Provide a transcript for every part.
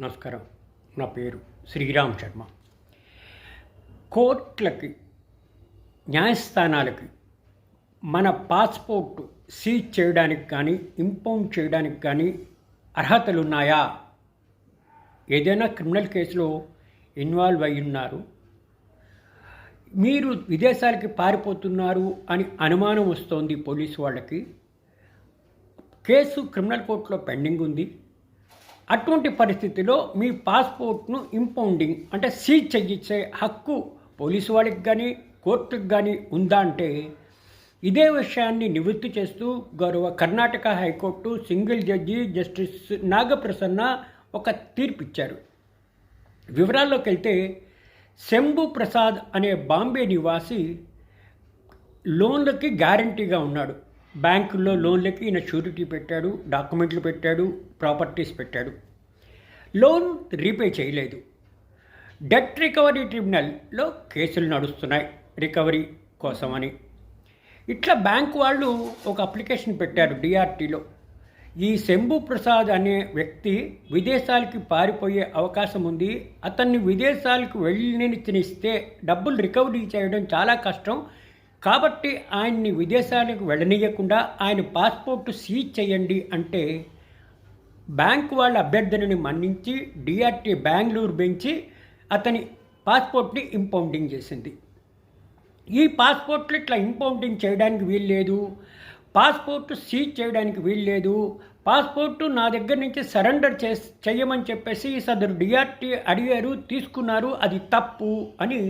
నమస్కారం. నా పేరు శ్రీరామ్ శర్మ. కోర్టులకి న్యాయస్థానాలకి మన పాస్పోర్ట్ సీజ్ చేయడానికి కానీ ఇంపౌండ్ చేయడానికి కానీ అర్హతలు ఉన్నాయా ఏదైనా క్రిమినల్ కేసులో ఇన్వాల్వ్ అయి ఉన్నారు మీరు విదేశాలకి పారిపోతున్నారు అని అనుమానం వస్తోంది పోలీసు వాళ్ళకి. కేసు క్రిమినల్ కోర్టులో పెండింగ్ ఉంది అటువంటి పరిస్థితిలో మీ పాస్పోర్ట్ను ఇంపౌండింగ్ అంటే సీజ్ చేయించే హక్కు పోలీసు వాళ్ళకి కానీ కోర్టుకు కానీ ఉందా అంటే ఇదే విషయాన్ని నివృత్తి చేస్తూ గౌరవ Karnataka high court single judge justice Nagaprasanna ఒక తీర్పు ఇచ్చారు వివరాల్లోకి వెళ్తే శంభు ప్రసాద్ అనే బాంబే నివాసి లోన్లకి గ్యారంటీగా ఉన్నాడు. బ్యాంకుల్లో లోన్లకి ఈయన షూరిటీ పెట్టాడు డాక్యుమెంట్లు పెట్టాడు ప్రాపర్టీస్ పెట్టాడు. లోన్ రీపే చేయలేదు. డెట్ రికవరీ ట్రిబ్యునల్లో కేసులు నడుస్తున్నాయి రికవరీ కోసమని. ఇట్లా బ్యాంక్ వాళ్ళు ఒక అప్లికేషన్ పెట్టారు డిఆర్టీలో. ఈ శంభు ప్రసాద్ అనే వ్యక్తి విదేశాలకి పారిపోయే అవకాశం ఉంది. అతన్ని విదేశాలకు వెళ్ళినిచ్చినిస్తే డబ్బులు రికవరీ చేయడం చాలా కష్టం. కాబట్టి ఆయన్ని విదేశాలకు వెళ్ళనీయకుండా ఆయన పాస్పోర్ట్ సీజ్ చేయండి అంటే బ్యాంక్ వాళ్ళ అభ్యర్థనని మన్నించి డిఆర్టీ బెంగళూరు బెంచి అతని పాస్పోర్ట్ని ఇంపౌండింగ్ చేసింది. ఈ పాస్పోర్ట్లు ఇట్లా ఇంపౌండింగ్ చేయడానికి వీల్లేదు పాస్పోర్ట్ సీజ్ చేయడానికి వీల్లేదు పాస్పోర్టు నా దగ్గర నుంచి సరెండర్ చే చేయమని చెప్పేసి సదరు డిఆర్టీ అడిగారు తీసుకున్నారు. అది తప్పు అని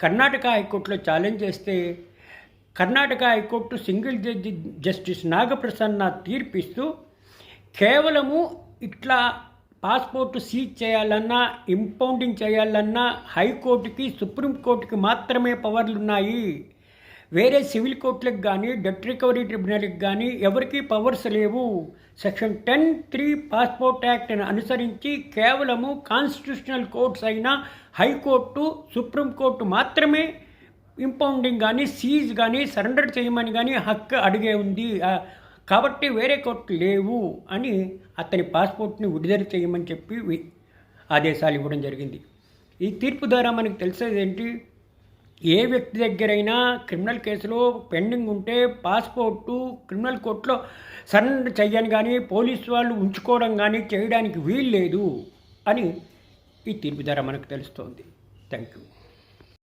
కర్ణాటక హైకోర్టులో ఛాలెంజ్ చేస్తే Karnataka high court single judge justice Nagaprasanna తీర్పిస్తూ కేవలము ఇట్లా పాస్పోర్ట్ సీజ్ చేయాలన్నా ఇంపౌండింగ్ చేయాలన్నా హైకోర్టుకి సుప్రీంకోర్టుకి మాత్రమే పవర్లు ఉన్నాయి వేరే సివిల్ కోర్టులకు కానీ డెట్ రికవరీ ట్రిబ్యునల్కి కానీ ఎవరికీ పవర్స్ లేవు. సెక్షన్ టెన్ త్రీ పాస్పోర్ట్ యాక్ట్ని అనుసరించి కేవలము కాన్స్టిట్యూషనల్ కోర్ట్స్ అయిన హైకోర్టు సుప్రీంకోర్టు మాత్రమే ఇంపౌండింగ్ కానీ సీజ్ కానీ సరెండర్ చేయమని కానీ హక్కు అడిగే ఉంది. కాబట్టి వేరే కోర్టు లేవు అని అతని పాస్పోర్ట్ని విడుదల చేయమని చెప్పి ఆదేశాలు ఇవ్వడం జరిగింది. ఈ తీర్పు ద్వారా మనకు తెలిసేది ఏంటి? ఏ వ్యక్తి దగ్గరైనా క్రిమినల్ కేసులో పెండింగ్ ఉంటే పాస్పోర్టు క్రిమినల్ కోర్టులో సరెండర్ చేయని కానీ పోలీసు వాళ్ళు ఉంచుకోవడం కానీ చేయడానికి వీలు లేదు అని ఈ తీర్పు ద్వారా మనకు తెలుస్తోంది. Thank you